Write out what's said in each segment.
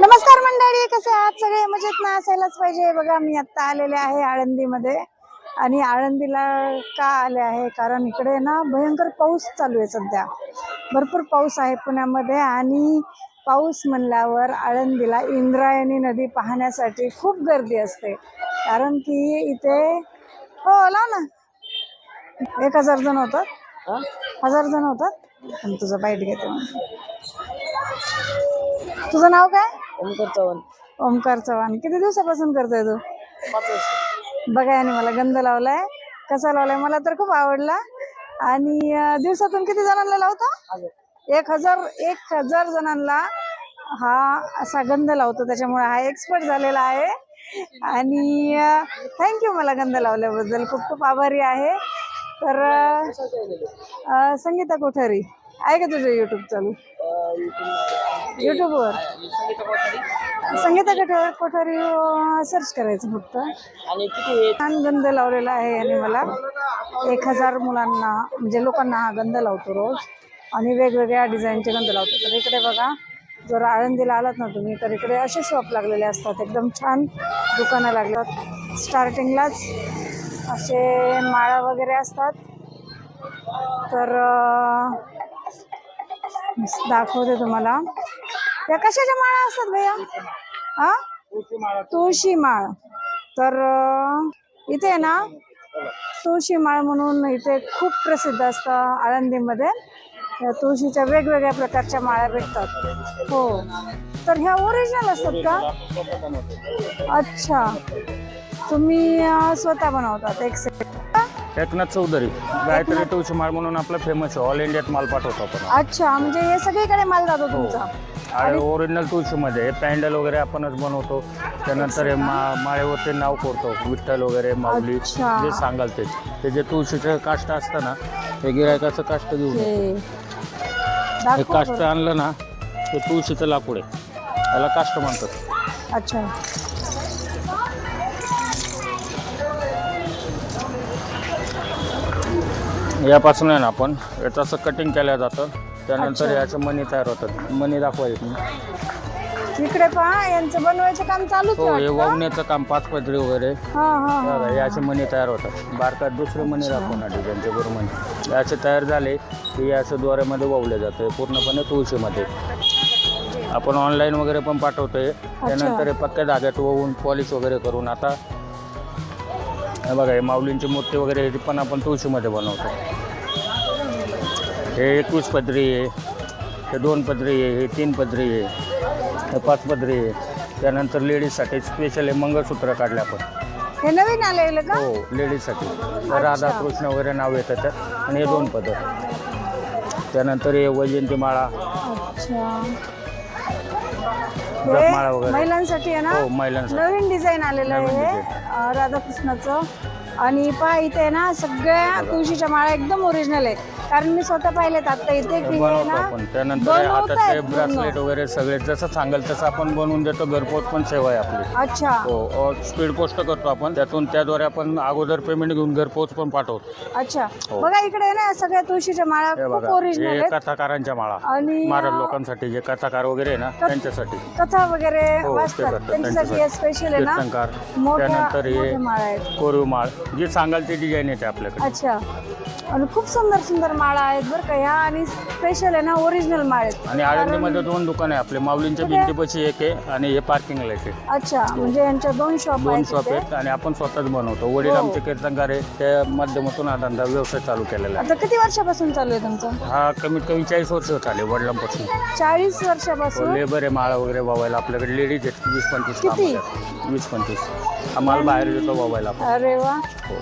नमस्कार मंडळी कसे आहात? सगळे मजेत ना? असायलाच पाहिजे. बघा मी आता आलेले आहे आळंदीमध्ये. आणि आळंदीला का आले आहे? कारण इकडे ना भयंकर पाऊस चालू आहे सध्या. भरपूर पाऊस आहे पुण्यामध्ये. आणि पाऊस म्हणल्यावर आळंदीला इंद्रायणी नदी पाहण्यासाठी खूप गर्दी असते. कारण की इथे हो लाव ना? एक हजार जण होतात. हजार जण होतात. तुझं बाईट घेते. तुझं नाव काय? ओमकार चव्हाण. ओमकार चव्हाण. किती दिवसापासून करतोय तू? पाच वर्ष. बघा आणि मला गंध लावलाय. कसा लावलाय? मला तर खूप आवडला. आणि अं, दिवसातून किती जणांना लावतो? एक हजार एक हजार जणांना हा असा गंध लावतो. त्याच्यामुळे हा एक्सपर्ट झालेला आहे. आणि थँक्यू मला गंध लावल्याबद्दल. खूप खूप आभारी आहे. तर अं, अं, संगीता कोठारी. आहे का तुझं युट्यूब चालू? युट्यूबवर संगीता कोठारी कोठारी सर्च करायचं फक्त. हे? छान गंध लावलेला आहे आणि मला. एक हजार मुलांना म्हणजे लोकांना हा गंध लावतो रोज. आणि वेगवेगळ्या डिझाईनचे गंध लावतो. तर इकडे बघा जर आळंदीला आलात ना तुम्ही तर इकडे असे शॉप लागलेले असतात. एकदम छान दुकानं लागतात. स्टार्टिंगलाच असे माळा वगैरे असतात. तर दाखवते तुम्हाला. या कशाच्या माळा असतात भैया? हा? तुळशी माळ. तर इथे ना तुळशी माळ म्हणून इथे खूप प्रसिद्ध असतं आळंदीमध्ये. तुळशीच्या वेगवेगळ्या प्रकारच्या माळ्या भेटतात. हो. तर ह्या ओरिजिनल असतात का? अच्छा. तुम्ही स्वतः बनवतात एक सेट एकनाथ चौधरी गायत्री तुळशी माळ म्हणून आपलं फेमस आहे ऑल इंडियात माल पाठवतो आपण. अच्छा म्हणजे हे सगळीकडे माल जातो तुमचा. आणि ओरिजिनल तुळशीमध्ये हे पॅन्डल वगैरे आपणच बनवतो. त्यानंतर हे मा माळेवरती नाव करतो विठ्ठल वगैरे माऊली अच्छा. जे सांगाल ते. ते जे तुळशीचं काष्ट असतं ना ते गिरायकाचं काष्ट घेऊन येतो. हे हे दाखव काष्ट बरं. आणलं ना ते तुळशीचं लाकूड आहे. त्याला काष्ट म्हणतात. अच्छा. यापासून आहे ना आपण. याचं असं कटिंग केलं जातं. त्यानंतर. याचे मणी तयार होतात मणी दाखवायचे इकडे पहा यांचं बनवायचं काम चालूच हो हे. वावण्याचं काम पाच पदरी वगैरे. याचे मणी तयार होतात. बारकात दुसरे मणी दाखवणार डिझाईनचे गुरु मणी. याचे तयार झाले की याचं द्वारामध्ये वावले जाते. पूर्णपणे तुळशीमध्ये. आपण ऑनलाईन वगैरे पण पाठवतोय. त्यानंतर हे पक्क्या धाग्यात वळून पॉलिश वगैरे करून आता हे बघा हे माऊलींची मूर्ती वगैरे पण आपण तुळशीमध्ये बनवतो. हे एकवीस पदरी आहे हे दोन पदरी आहे हे तीन पदरी आहे हे पाच पदरी आहे. त्यानंतर लेडीजसाठी स्पेशल हे मंगळसूत्र काढले आपण. हे नवीन आलेलं का? हो लेडीजसाठी. राधा कृष्ण वगैरे नाव येतं त्यात आणि हे दोन पदर. त्यानंतर हे वैजयंती माळा अच्छा. जपमाळा हे वगैरे. महिलांसाठी आहे ना? हो महिलांसाठी. नवीन डिझाईन आलेलं आहे हे, अं, राधाकृष्णाचं. आणि पहा इथे ना सगळ्या तुळशीच्या माळा एकदम ओरिजिनल आहे कारण मी स्वतः पाहिलेत आता. इथे की हे बनवतो ना आपण. त्यानंतर हातात बनवतायत ते पूर्ण. ब्रासलेट वगैरे सगळे जसं सांगाल तसं आपण बनवून देतो. घरपोच पण सेवा आहे आपली. अच्छा. हो स्पीड पोस्ट करतो आपण. त्यातून त्याद्वारे आपण अगोदर पेमेंट घेऊन घरपोच पण पाठवतो. अच्छा. हो. बघा इकडे ना सगळ्या तुळशीच्या माळा हे खूप बघा ओरिजिनल हे आहेत. कथाकारांच्या माळा. आणि महाराज लोकांसाठी जे कथाकार वगैरे आहे ना त्यांच्यासाठी. कथा वगैरे हो, ते वाचतात. करतात. त्यांच्यासाठी त्यांच्यासाठी. स्पेशल आहे ना. कीर्तनकार मोठ्या त्यानंतर हे मोठ्या माळा आहेत. कोरीव माळ. जे सांगाल ते डिझाईन येते आपल्याकडे. अच्छा. आणि खूप सुंदर सुंदर माळा आहेत बरं का. ह्या आणि स्पेशल आहे ना ओरिजिनल माळ आहेत. आणि आळंदीमध्ये दोन दुकान आहे आपले. माऊलींच्या कुठे? भिंतीपाशी एक आहे आणि हे पार्किंगला एक आहे. अच्छा म्हणजे यांच्या दोन शॉप दोन आहेत शॉप. आहेत आणि आपण स्वतःच बनवतो. वडील हो. आमचे कीर्तनकार आहे त्या माध्यमातून हा धंदा व्यवसाय चालू केलेला आहे. आता किती वर्षापासून चालू आहे तुमचं? हा कमीत कमी चाळीस वर्ष झाले वडिलांपासून. चाळीस हो, वर्षापासून लेबर आहे माळा वगैरे वावायला आपल्याकडे लेडीज आहेत वीस पंचवीस काम किती? करतात. वीस पंचवीस. हा माल बाहेर देतो वावायला आपण अरे वा.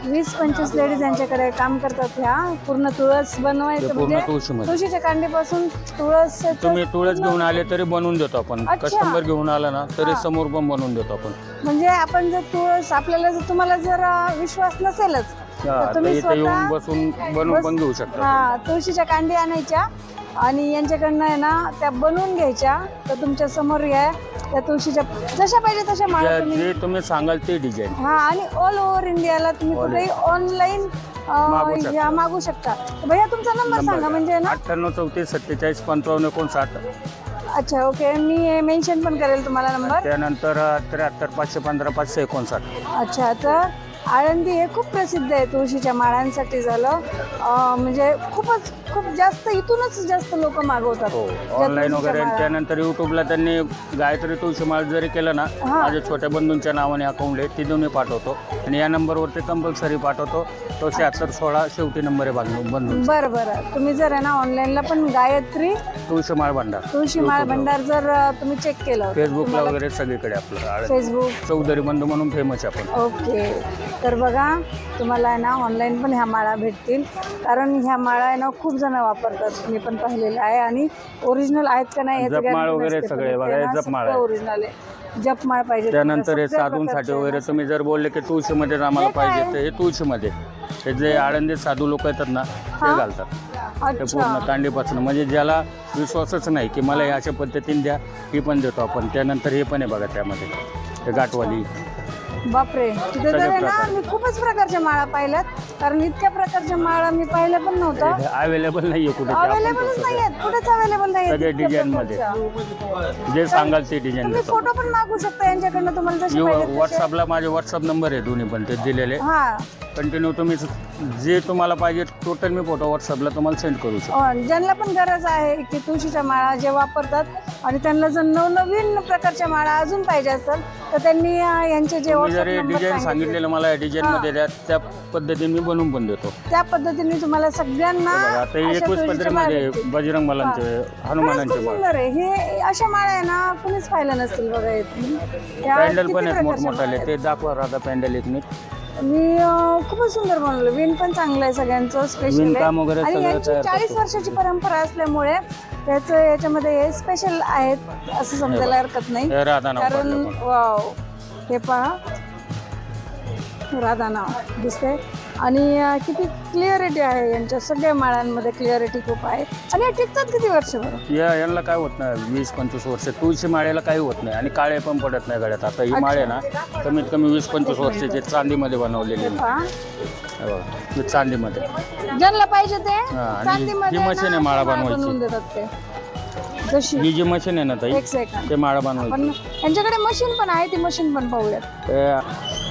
वीस पंचवीस लेडीज यांच्याकडे काम करतात ह्या. पूर्ण तुळस ते बनवायचं पूर्ण म्हणजे तुळशीमध्ये. तुळशीच्या कांडीपासून तुळस तुम्ही तुळस घेऊन आले तरी बनवून देतो आपण. अच्छा. कस्टमर घेऊन आला ना तरी हा. समोर पण बनवून देतो आपण. म्हणजे आपण जर तुळस आपल्याला जर तुम्हाला जर अं, विश्वास नसेलच हा, तर तुम्ही इथे स्वतः येऊन बसून बनवून पण घेऊ शकता हा तुळशीच्या कांडी आणायच्या. आणि यांच्याकडनं आहे ना त्या बनवून घ्यायच्या. तर तुमच्यासमोर या. त्या तुळशीच्या जशा पाहिजे तशा माळा तुम्ही. जे तुम्ही सांगाल ते डिझाईन हा आणि ऑल ओव्हर इंडियाला तुम्ही कुठेही ऑनलाईन मागवू शकता. मागू शकता. तर भैया तुमचा नंबर सांगा म्हणजे ना? अठ्ठ्याण्णव चौतीस सत्तेचाळीस पंचावन्न एकोणसाठ. अच्छा ओके मी मेन्शन पण करेल तुम्हाला नंबर त्यानंतर त्र्याहत्तर पाचशे पंधरा पाचशे एकोणसाठ. अच्छा तर आळंदी हे खूप प्रसिद्ध आहे तुळशीच्या माळांसाठी झालं. म्हणजे खूपच खूप जास्त इथूनच जास्त लोक मागवतात. हो ऑनलाईन तुळशीच्या वगैरे. त्यानंतर युट्यूबला त्यांनी गायत्री तुळशी माळ जरी केलं ना हा. माझ्या छोट्या बंधूंच्या नावाने अकाउंट आहे तिथून मी पाठवतो. आणि या नंबरवरती कंपल्सरी पाठवतो. तो शहात्तर सोळा शेवटी नंबर आहे बांधू बंधू बरं बरं. तुम्ही जर आहे ना ऑनलाईनला पण गायत्री तुळशी माळ भांडार. तुळशी माळ भंडार जर अं, तुम्ही चेक केलं फेसबुकला वगैरे सगळीकडे आपलं फेसबुक चौधरी बंधू म्हणून फेमस आपण. ओके तर बघा तुम्हाला आहे ना ऑनलाईन पण ह्या माळा भेटतील. कारण ह्या माळा आहे ना खूप जण वापरतात. मी पण पाहिलेलं आहे. आणि ओरिजिनल आहेत का नाही जपमाळ वगैरे सगळे बघा, हे जपमाळ आहे. ओरिजिनल आहे. जपमाळ पाहिजे. त्यानंतर हे साधूंसाठी वगैरे. तुम्ही जर बोलले की तुळशीमध्येच आम्हाला हे काय? पाहिजे तर हे तुळशीमध्ये. हे जे आळंदीत साधू लोक येतात ना हा? ते घालतात. ते अच्छा. पूर्ण कांडीपासून. म्हणजे ज्याला विश्वासच नाही की मला हे अशा पद्धतीने द्या ही पण देतो आपण. त्यानंतर हे पण आहे बघा त्यामध्ये. हे गाठवाली. बापरे. तिथे तर आहे ना. मी खूपच प्रकारच्या माळा पाहिल्यात. कारण इतक्या प्रकारच्या माळा मी पाहिल्या पण नव्हतं अवेलेबल नाही आहे कुठे आपण अवेलेबलच नाही. आहेत कुठेच अवेलेबल नाही सगळे डिझाईन मध्ये जे सांगाल ते डिझाईन तुम्ही देतो फोटो पण मागू शकता यांच्याकडनं. तुम्हाला जसे पाहिजे तसे. व्हॉट्सअपला माझे व्हॉट्सअप नंबर आहे दोन्ही पण ते दिलेले. हा. कंटिन्यू तुम्ही जे तुम्हाला पाहिजे टोटल मी फोटो व्हॉट्सअपला तुम्हाला सेंड करू शकतो. अ, ज्यांना पण गरज आहे की तुळशीच्या माळा जे वापरतात आणि त्यांना जर नवनवीन प्रकारच्या माळा अजून पाहिजे असेल तर त्यांनी अ, यांचे जे तुम्ही WhatsApp जरी number डिझाईन सांगितले, सांगितलेलं मला डिझाईन मध्ये द्या त्या पद्धतीने मी बनवून पण देतो. त्या पद्धतीने तुम्हाला सगळ्यांना बघा आता हे अशा एकवीस तुळशीच्या माळा पत्रीमध्ये भेटतील. बजरंग मलांचे खरंच हनुमानांचे खूप माळ. सुंदर आहे. हे अशा माळा आहे ना कुणीच पाहिलं नसतील बघा येत पॅन्डल पण आहेत मोठमोठाले ते दाखवा राधा पॅन्डल एक मी. मी अ, खूपच सुंदर बनवलं. विण पण चांगलं आहे सगळ्यांचं स्पेशल विणकाम वगैरे आणि सगळं यांची तयार चाळीस करतो. वर्षाची परंपरा असल्यामुळे त्याचं याच्यामध्ये हे स्पेशल आहेत असं समजायला हरकत नाही. हे राधा नाव कारण पण. वाव हे पहा. राधा नाव दिसते आणि किती क्लिअरिटी आहे यांच्या सगळ्या माळांमध्ये क्लिअरिटी खूप आहे. आणि हे टिकतात किती वर्ष या यांना काय होत नाही वीस पंचवीस वर्ष. तुळशी माळेला काही होत नाही आणि काळे पण पडत नाही गड्यात. आता ही माळ ना कमीत कमी वीस पंचवीस वर्षाची चांदीमध्ये बनवलेली हे आहे. पहा हे बघा, ही चांदीमध्ये. ज्यांना पाहिजे ते हा, आणि चांदीमध्ये जी मशीन आहे ना माळा माळ बनवायची. बनवून देतात ते. जशी ही जी मशीन आहे ना ताई एक ते माळा बनवायची. पण यांच्याकडे मशीन पण आहे ती मशीन पण पाहूयात.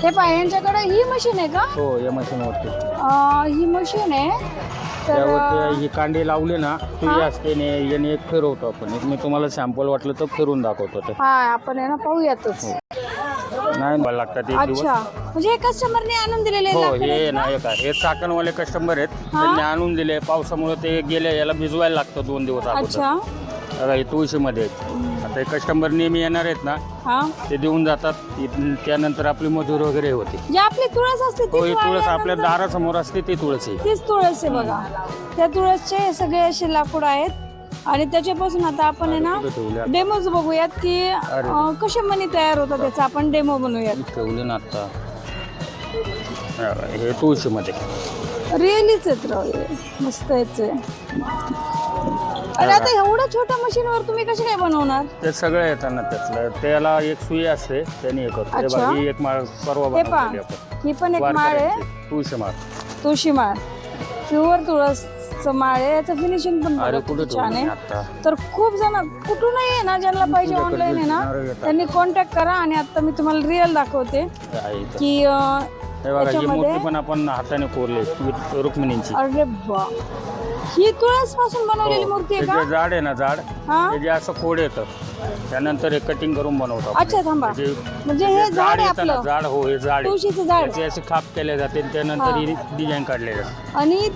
हे पहा यांच्याकडे ही मशीन आहे का? हो या मशीनवरती अं, ही मशीन आहे. तर त्यावरती ही कांडी लावली ना ती असते याने एक फिरवतो आपण. एक मी तुम्हाला सॅम्पल वाटलं तर फिरून दाखवतो ते. हा आपण आहे ना पाहूयातच नाही मला लागतात एक दिवस. अच्छा. म्हणजे हे कस्टमरने आणून दिलेले हो हे आहेत ना एक आहे. हे चाकणवाले कस्टमर आहेत. त्यांनी आणून दिले. पावसामुळे ते गेले याला भिजवायला लागतं दोन दिवस अगोदर. अच्छा. बघा हे तुळशीमध्ये आहेत. हे कस्टमर नेहमी येणार आहेत ना हा? ते देऊन जातात. इथून त्यानंतर आपली मजूर वगैरे होते. जे आपली तुळस असते हो ही तुळस वाळल्यानंतर- आपल्या दारासमोर असते ती तुळस आहे. तीच तुळस आहे बघा. त्या तुळसचे सगळे असे लाकूड आहेत. आणि त्याच्यापासून आता आपण आहे ना डेमोज बघूयात की अं, कसे मनी तयार होतात त्याचा आपण डेमो बनवूयात. ठेवले ना आता. हा, हे तुळशीमध्ये. रिअलीच आहेत राव हे. मस्त याच आणि आता एवढ्या छोट्या मशीनवर तुम्ही कसे काय बनवणार? ते सगळं येतात ना त्यातलं. त्याला एक सुई असते त्याने हे करतो. हे अच्छा. ही एक माळ परवा हे पहा. बनवलेली आपण. ही पण एक माळ आहे. वारकऱ्यांची. तुळशी माळ. तुळशी माळ. प्युअर तुळसचं माळ आहे. याचं फिनिशिंग पण अरे बघा कुठे किती छान ठेवलं आहे. आता? तर खूप जण कुठूनही आहे ना ज्यांना पाहिजे तुझ्याकडे ऑनलाईन आहे ना येतात. त्यांनी कॉन्टॅक्ट करा आणि आता मी तुम्हाला रिअल दाखवते आहे इथं. की अं, हे बघा ही मूर्ती पण आपण हाताने कोरली रुक्मिणींची. अरे बा ही तुळसपासून बनवलेली हो. मूर्ती ते आहे का झाड आहे ना झाड हा ते जे असं खोड येतं त्यानंतर हे कटिंग करून बनवतो आपण. अच्छा थांबा जे- म्हणजे जे हे झाड आहे येतं ना आपलं झाड हो हे झाड आहे. तुळशीचं झाड त्याचे असे खाप केले जाते आणि त्यानंतर ही डिझाईन काढले जाते आणि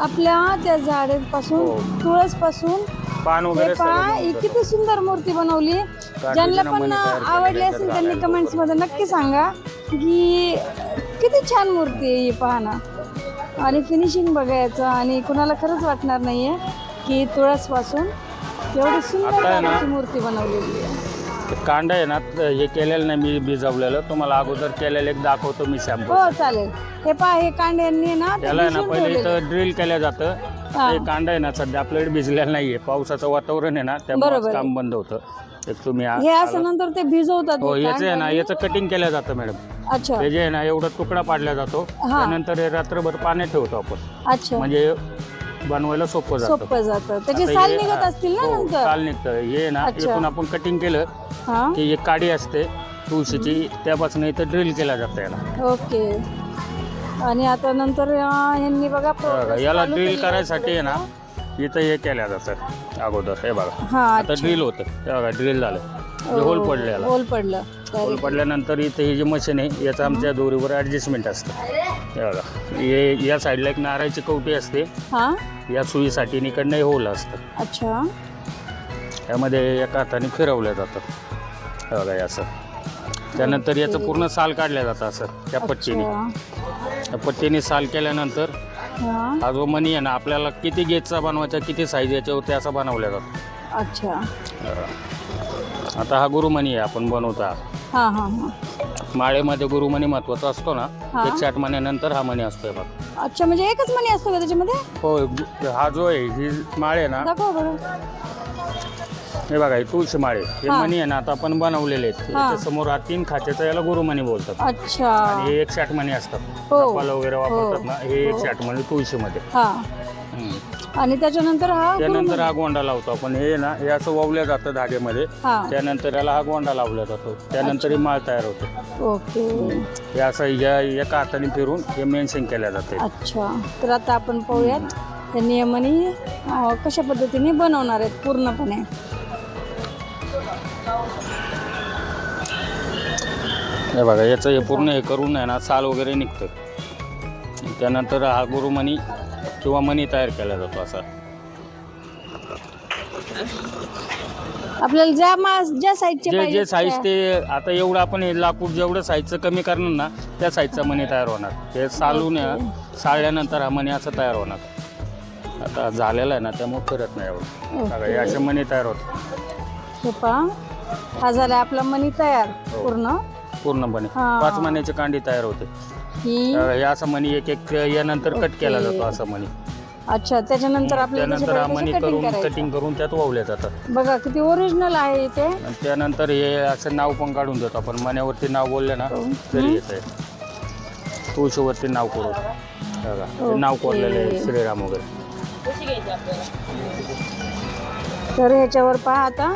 आपल्या त्या झाडापासून हो. तुळसपासून पान हे वगैरे पहा ही. किती सुंदर मूर्ती बनवली ज्यांना पण मणी तयार केलेले आवडली आहेत असेल त्यांनी. कमेंट्समध्ये नक्की सांगा की किती छान मूर्ती आहे ही पहा ना आणि फिनिशिंग बघायचं आणि कुणाला खरंच वाटणार नाहीये की तुळसपासून एवढी सुंदर आता आहे ना- प्रकारची मूर्ती बनवलेली आहे. ते कांड आहे ना त- हे केलेलं नाही मी भिजवलेलं. तुम्हाला अगोदर केलेलं एक दाखवतो मी सॅम्पल हो चालेल. हे पहा हे कांड्यांनी ना ते त्याला आहे ना भिजवून पहिले ठेवलेले. इथं ड्रिल केलं जातं. हा. कांड आहे ना सध्या आपल्याकडे भिजलेलं नाहीये. पावसाचं वातावरण आहे ना त्यामुळे बरोबर आहे. काम बंद होतं. तुम्ही आ- हे असं नंतर ते भिजवतात हो हे याचं आहे ना. याचं कटिंग केलं जातं मॅडम अच्छा. ते जे आहे ना एवढा तुकडा पाडला जातो. हा. त्यानंतर हे रात्रभर पाण्यात ठेवतो आपण. अच्छा. म्हणजे बनवायला सोपं जातं. सोपं जातं. त्याची आता साल हे- निघत हा, असतील ना हो, नंतर? साल निघतं. हे ना अच्छा. इथून आपण कटिंग केलं हा. की एक काडी असते तुळशीची त्यापासून इथं ड्रिल केला जातं याला. ओके. आणि आता नंतर अं, यांनी बघा हे बघा, progress याला चालू ड्रिल केली. करायसाठी आहे ना इथं हे केल्या जातं अगोदर. हे बघा. हा आता ड्रिल होतं. हे बघा ड्रिल झालं. हे होल पडलं याला होल पडलं. होल. पडल्यानंतर इथे हे जे मशीन आहे याचं आमच्या दोरीवर ॲडजस्टमेंट असतं. हे बघा. हे या साईडला एक नारळाची कवटी असते. हा? या सुईसाठी आणि इकडनं हे होल असतं. अच्छा. यामध्ये एका हाताने फिरवलं जातं. हे बघा हे असं. त्यानंतर याचं पूर्ण साल काढलं जातं असं त्या पट्टीने. अच्छा त्या पट्टीने साल केल्यानंतर हा हा जो मनी आहे ना आपल्याला किती गेजचा बनवायचा किती साईज याच्यावरती असा बनवला जातो. अच्छा. आता हा गुरुमणी आहे आपण बनवता. हा हा हा. माळेमध्ये गुरुमणी महत्त्वाचा असतो ना हा. एकशे आठ महिन्यानंतर हा मणी असतोय बघ. अच्छा म्हणजे एकच मणी असतो का त्याच्यामध्ये? हो गु- हा जो आहे ही माळ आहे ना दाखवा बरं. हे बघा ही तुळशी माळे. हे हा. मणी आहे ना आता आपण बनवलेले आहेत. हा. याच्या समोर हा तीन खात्याचा याला गुरुमणी बोलतात. अच्छा. आणि हे एकशे आठ मणी असतात. हो. वगैरे वापरतात ना हे एकशे आठ मणी तुळशीमध्ये. हा. हम्म. आणि त्याच्यानंतर हा त्यानंतर हा गोंडा लावतो आपण. हे ना हे असं वावलं जातं धाग्यामध्ये. हा. त्यानंतर याला हा गोंडा लावला जातो. त्यानंतर ही माळ तयार होते. ओके. हे असं या एका हाताने फिरून हे मेन्शन केल्या जाते. अच्छा. तर आता आपण पाहूयात हे नियमाने अं, कशा पद्धतीने बनवणार आहेत पूर्णपणे. हे बघा याचं हे पूर्ण हे करून आहे ना साल वगैरे निघतं त्यानंतर हा गुरुमणी किंवा मणी तयार केला जातो असा. आपल्याला ज्या मा ज्या जे जे साईज ते आता एवढं आपण हे लाकूड जेवढं साईजचं कमी करणार ना त्या साईजचा मणी तयार होणार. हे सालून साळल्यानंतर हा मणी असं तयार होणार. आता झालेला आहे ना त्यामुळे फिरत नाही एवढं. बघा हे असे मणी तयार होतात. हे झाला आपला मणी तयार हो. पूर्ण. पूर्णपणे. हा. पाच महिन्याची कांडी तयार होते. ही? हे असं मणी एक एक यानंतर कट केला ओके. जातो असं मणी. अच्छा त्याच्यानंतर आपल्याला त्यानंतर हा मणी कटिंग करून करायचं? कटिंग करून त्यात वावल्या जातात बघा किती ओरिजिनल आहे इथे आणि त्यानंतर हे असं नाव पण काढून देतो आपण. मण्यावरती नाव बोलले ना हो. तरी येत आहे तुळशीवरती नाव करू बघा ते नाव ओके. कोरलेलं आहे श्रीराम वगैरे. तर ह्याच्यावर पहा आता.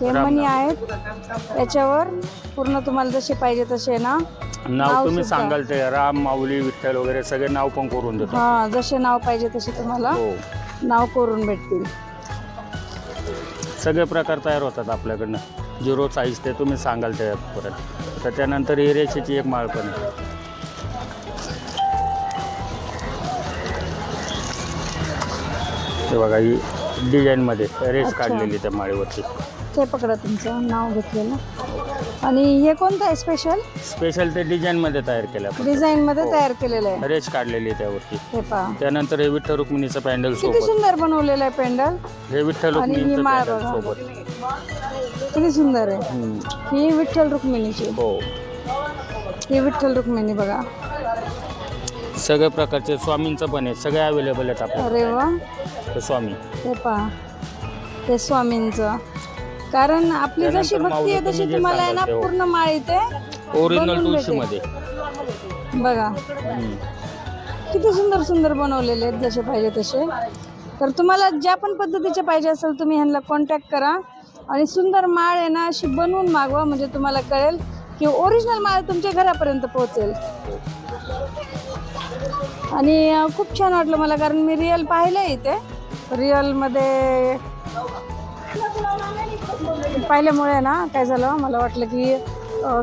हे राम मणी नाम. आहेत याच्यावर पूर्ण तुम्हाला जसे पाहिजे तसे ना नाव नाव तुम्ही सुद्धा. सांगाल ते राम माऊली विठ्ठल वगैरे सगळे नाव पण करून देतो हा जसे नाव पाहिजे तसे तुम्हाला हो नाव करून भेटतील सगळे प्रकार तयार होतात आपल्याकडनं झिरो साईज ते तुम्ही सांगाल त्यापर्यंत तर त्यानंतर ही रेषेची एक माळ पण आहे. हे बघा ही डिझाईनमध्ये रेस अच्छा. काढलेली त्या माळीवरती ते पकडा तुमचं नाव घेतलेलं आणि हे कोणतं आहे स्पेशल स्पेशल ते डिझाईनमध्ये तयार केलं आपण. डिझाईन मध्ये हो. तयार केलेलं आहे. रेस काढलेली आहे त्यावरती. हे पहा. त्यानंतर हे विठ्ठल रुक्मिणीचं पॅन्डल किती सोबत. सुंदर बनवलेलं आहे पेंडल हे विठ्ठल आणि ही रुक्मिणीचं माळ पॅन्डल बघा. सोबत. किती सुंदर आहे. हम्म. ही विठ्ठल रुक्मिणीची. हो. ही विठ्ठल रुक्मिणी बघा. सगळ्या प्रकारचे स्वामींचं पण आहे. सगळे अवेलेबल आहेत आपल्याला अरे वा. ते स्वामी. हे पहा. हे स्वामींचं. कारण आपली त्यानंतर जशी भक्ती माऊली आहे तशी तुम्ही जे तुम्हाला आहे ना सांगाल ते. पूर्ण माळ इथे ओरिजिनल बनवून तुळशीमध्ये बघा. हम्म. किती सुंदर सुंदर बनवलेले आहेत जसे पाहिजे तसे. तर तुम्हाला ज्या पण पद्धतीचे पाहिजे असेल तुम्ही ह्यांना कॉन्टॅक्ट करा. आणि सुंदर माळ आहे ना अशी बनवून मागवा म्हणजे तुम्हाला कळेल की ओरिजिनल माळ तुमच्या घरापर्यंत पोहोचेल. आणि अं, खूप छान वाटलं मला कारण मी रिअल पाहिलं इथे. रिअलमध्ये पाहिल्यामुळे ना काय झालं मला वाटलं की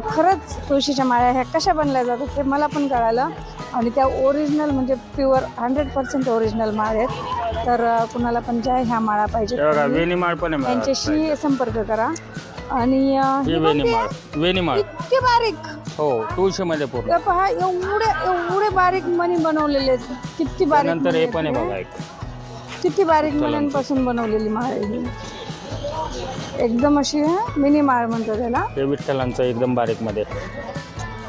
खरंच तुळशीच्या माळ्या ह्या कशा बनल्या जातात हे मला पण कळालं. आणि त्या ओरिजिनल म्हणजे प्युअर हंड्रेड पर्सेंट ओरिजिनल माळ आहेत. तर कुणाला पण ज्या ह्या माळा पाहिजेत हे बघा त्यांनी वेणीमाळ पण आहे बघा. यांच्याशी संपर्क करा. आणि इतके बारीक. हो तुळशीमध्ये पूर्ण. हे पहा एवढे एवढे बारीक मणी बनवलेले आहेत. किती बारीक मणी हे. पण किती बारीक मण्यांपासून बनवलेली माळ आहे ही. एकदम अशी मिनी माळ म्हणतो त्याला. ते विठ्ठलांचं एकदम बारीकमध्ये.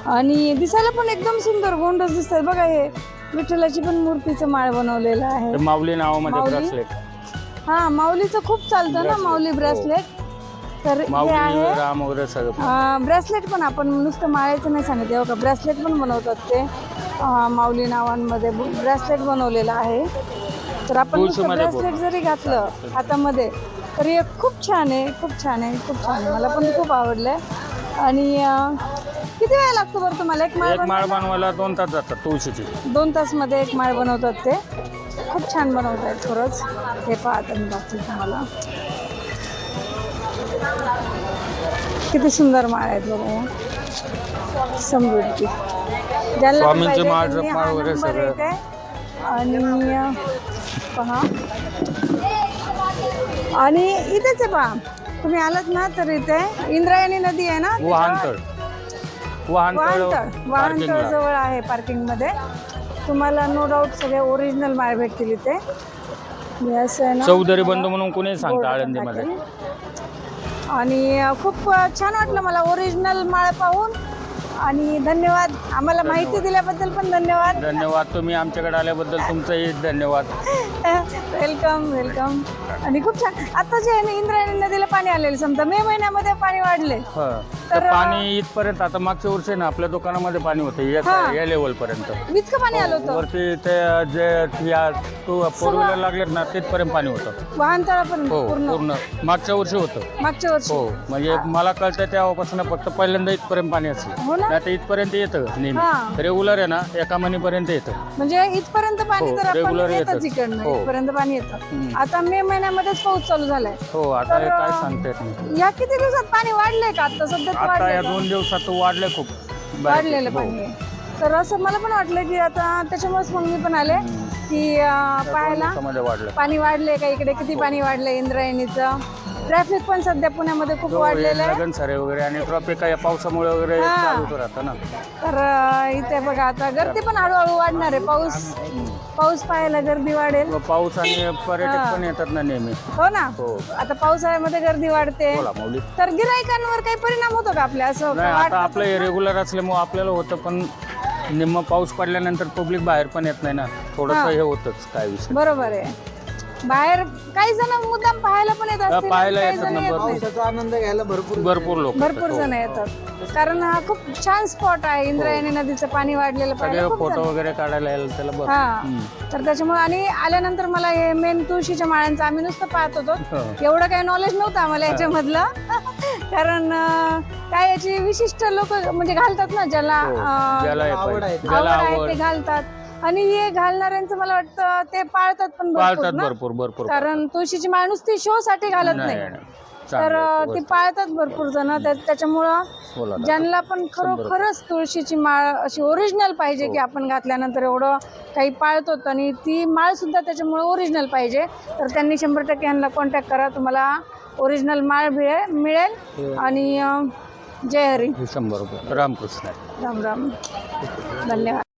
आणि दिसायला पण एकदम सुंदर गोंडच दिसतात. बघा हे विठ्ठलाची पण मूर्तीचं माळ बनवलेलं आहे. ते माऊली नावामध्ये माऊली? ब्रासलेट हा माऊलीचं खूप चालतं ना Bracelet, माऊली हो. ब्रेसलेट तर हे माऊली आहे राम वगैरे सगळं ब्रेसलेट पण आपण नुसतं माळेचं नाही सांगितलं बघा ब्रेसलेट पण बनवतात ते. अं, माऊली नावांमध्ये ब्रेसलेट बनवलेलं आहे. तर आपण तुळशीमध्ये ब्रेसलेट जरी घातलं हातामध्ये तरी हे खूप छान आहे खूप छान आहे खूप छान आहे. मला पण खूप आवडलं आहे आणि अं, किती वेळ लागतो बरं तुम्हाला? एक माळ एक माळ बनवायला? बनवायला दोन तास जातात तुळशीची. दोन तासमध्ये एक माळ बनवतात ते. खूप छान बनवत आहेत खरंच. हे पाहत मी दाखवते तुम्हाला. किती सुंदर माळ आहेत बघा या. समृद्धी. ज्यांना पण स्वामींची पाहिजे माळ, त्यांनी जपमाळ हा वगैरे नंबर सगळं. एक आहे. आणि अं, पहा. आणि इथेच आहे पहा. तुम्ही आलात ना तर इथे इंद्रायणी नदी आहे ना? वाहनतळ. वाहनतळ वाहनतळ. जवळ आहे पार्किंगमध्ये. तुम्हाला नो डाऊट सगळे ओरिजिनल माळ भेटतील इथे. चौधरी बंधू म्हणून कोणी सांगता आळंदीमध्ये. आणि खूप छान वाटलं मला ओरिजिनल माळ पाहून. आणि धन्यवाद. आम्हाला माहिती दिल्याबद्दल पण धन्यवाद. धन्यवाद. तुम्ही आमच्याकडे आल्याबद्दल तुमचंही धन्यवाद. वेलकम वेलकम आणि खूप छान. आता जे आहे ना इंद्रायणी नदीला पाणी आलेलं समजा मे महिन्यामध्ये पाणी वाढले. हं. तर, तर पाणी इथपर्यंत आता मागच्या वर्षी ना आपल्या दुकानामध्ये पाणी होतं या हां. या लेवल पर्यंत इतकं पाणी आलं होतं. वरती ते जे या टू फोर व्हीलर लागलेत ना तिथपर्यंत पाणी होतं. वाहनतळापर्यंत हो पूर्ण. पूर्ण. मागच्या वर्षी होतं. मागच्या वर्षी. हो म्हणजे मला कळतं तेव्हापासून फक्त पहिल्यांदा इथपर्यंत पाणी असेल. हो ना? नाही तर इथपर्यंत येतं हां. नेहमी रेग्युलर आहे ना एका महिन्यापर्यंत येतं. म्हणजे इथपर्यंत पाणी हो, तर आपण regular येतच येतच. इकडनं. हो. इथपर्यंत पाणी येतं हम्म. आता मे महिन्यामध्येच पाऊस चालू झालाय हो आता हे काय सांगता येत नाही या किती दिवसात पाणी वाढलंय का आता सध्या आता या वाढलंय का? दोन दिवसात वाढलंय खूप. वाढलेलं हो. पाणी आहे तर असं मला पण वाटलं की आता त्याच्यामुळेच मग मी पण आले. की अं, या दोन पाहायला दिवसामध्ये वाढलं पाणी वाढले का इकडे किती पाणी वाढलंय इंद्रायणीचं ट्रॅफिक पण सध्या पुण्यामध्ये खूप हो, हे वाढलेलं आहे. लगन सरे वगैरे आणि ट्रॉफिक काय पावसामुळे वगैरे हां. चालूच राहतं ना? तर अं, इथे बघा आता गर्दी पण हळूहळू वाढणार आहे. पाऊस पाऊस पाहायला गर्दी वाढेल. व पाऊस आणि पर्यटक पण येतात ना नेहमी. हो ना. हो. आता पावसाळ्यामध्ये गर्दी वाढते. बोला माऊली. तर गिरायकांवर काही परिणाम होतो का आपल्या? असं नाही वाटतं आता आपलं हे रेग्युलर असल्यामुळे आपल्याला होतं पण निम्म पाऊस पडल्यानंतर पब्लिक बाहेर पण येत नाही ना. थोडंसं हां. हे होतच काय विषय. बरोबर आहे. बाहेर काही जण मुद्दाम पाहायला पण येत असतील पाहायला काही येतात जण ना येत भरपूर. नाहीत. पावसाचा आनंद घ्यायला भरपूर भरपूर लोक भरपूर जण येतात कारण हा खूप छान स्पॉट आहे इंद्रायणी नदीचं पाणी वाढलेलं सगळे पाहिजे खूप फोटो वगैरे काढायला यायला त्याला बरं हा. तर त्याच्यामुळे आणि आल्यानंतर मला हे मेन तुळशीच्या माळ्यांचं आम्ही नुसतं पाहत होतो हो. एवढं काही नॉलेज नव्हतं आम्हाला याच्यामधलं कारण अं, काय याची विशिष्ट लोक म्हणजे घालतात ना ज्याला हो. अं, ज्याला हे आवड पाहिजे. आहे. ज्याला आवड आहे आवड ते घालतात आणि हे घालणाऱ्यांचं मला वाटतं ते पाळतात पण भरपूर पाळतात ना? भरपूर भरपूर कारण तुळशीची माळ नुसती शो साठी घालत नाही, नाही. नाही. तर चांगलं ती पाळतात भरपूर जण. त्या- त्याच्यामुळं बोला. ज्यांना पण खरोखरच तुळशीची माळ अशी ओरिजिनल पाहिजे हो. की आपण घातल्यानंतर एवढं काही पाळतो. आणि ती माळ सुद्धा त्याच्यामुळे ओरिजिनल पाहिजे. तर त्यांनी शंभर टक्के ह्यांना कॉन्टॅक्ट करा. तुम्हाला ओरिजिनल माळ मिळेल. मिळेल आणि अं, जय हरी. हे शंभर रुपये. रामकृष्ण. राम राम. धन्यवाद.